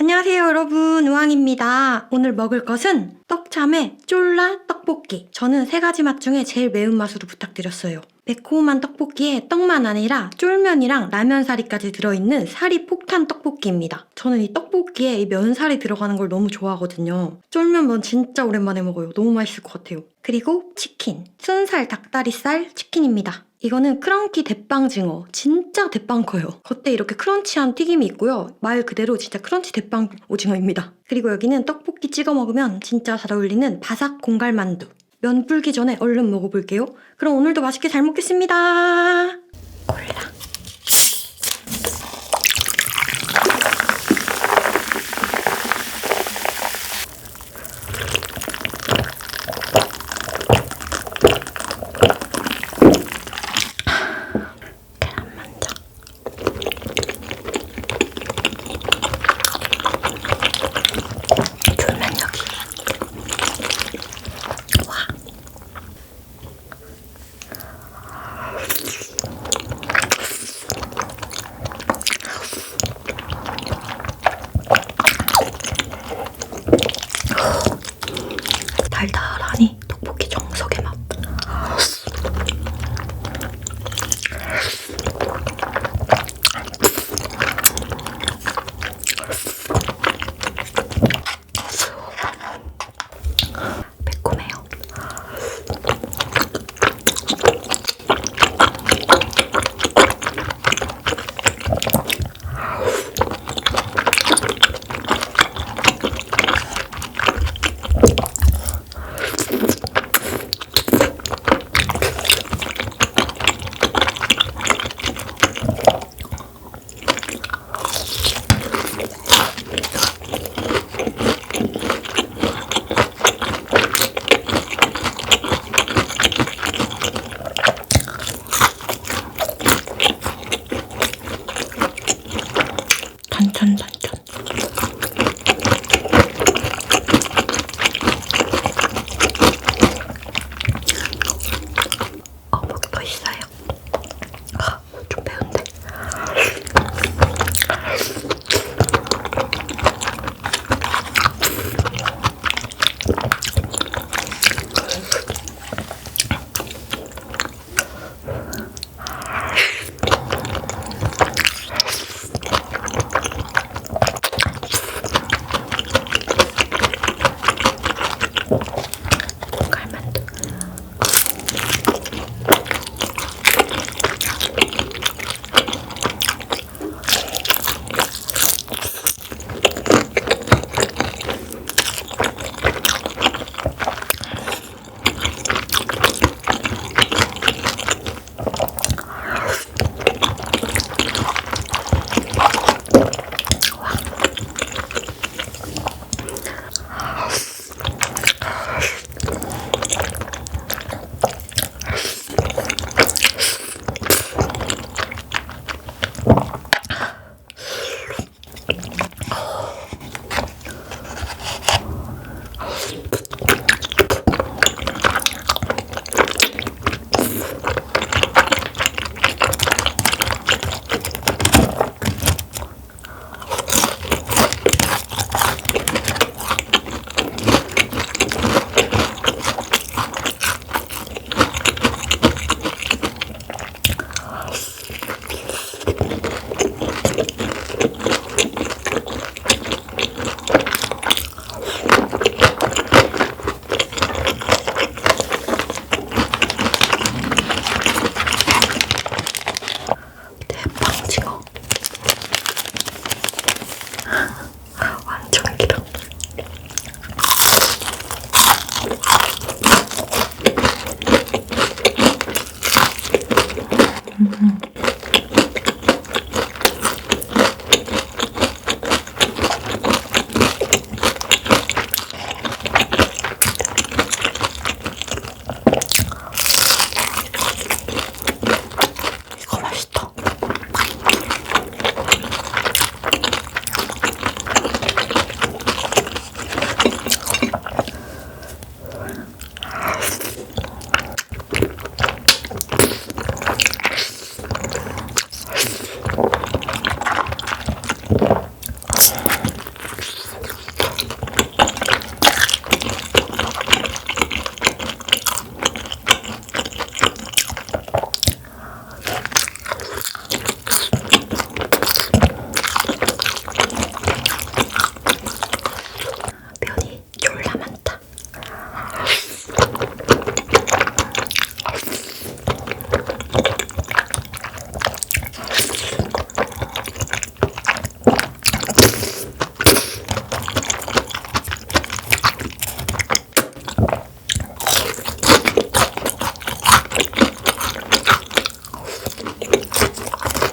안녕하세요 여러분 우왕입니다. 오늘 먹을 것은 떡참의 쫄라 떡볶이. 저는 세 가지 맛 중에 제일 매운맛으로 부탁드렸어요. 매콤한 떡볶이에 떡만 아니라 쫄면이랑 라면사리까지 들어있는 사리 폭탄 떡볶이입니다. 저는 이 떡볶이에 이 면사리 들어가는 걸 너무 좋아하거든요. 쫄면면 진짜 오랜만에 먹어요. 너무 맛있을 것 같아요. 그리고 치킨. 순살 닭다리살 치킨입니다. 이거는 크런키 대빵징어. 진짜 대빵 커요. 겉에 이렇게 크런치한 튀김이 있고요. 말 그대로 진짜 크런치 대빵 오징어입니다. 그리고 여기는 떡볶이 찍어 먹으면 진짜 잘 어울리는 바삭 공갈만두. 면 불기 전에 얼른 먹어볼게요. 그럼 오늘도 맛있게 잘 먹겠습니다. 콜라.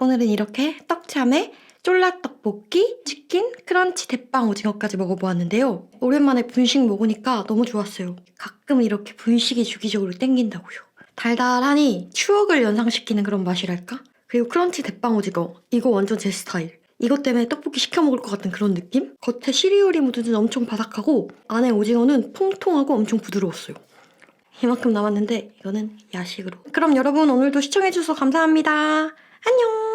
오늘은 이렇게 떡참에 쫄라 떡볶이, 치킨, 크런치 대빵 오징어까지 먹어보았는데요. 오랜만에 분식 먹으니까 너무 좋았어요. 가끔 이렇게 분식이 주기적으로 땡긴다고요. 달달하니 추억을 연상시키는 그런 맛이랄까? 그리고 크런치 대빵 오징어. 이거 완전 제 스타일. 이것 때문에 떡볶이 시켜 먹을 것 같은 그런 느낌? 겉에 시리얼이 묻은 엄청 바삭하고 안에 오징어는 통통하고 엄청 부드러웠어요. 이만큼 남았는데 이거는 야식으로. 그럼 여러분 오늘도 시청해주셔서 감사합니다. 안녕!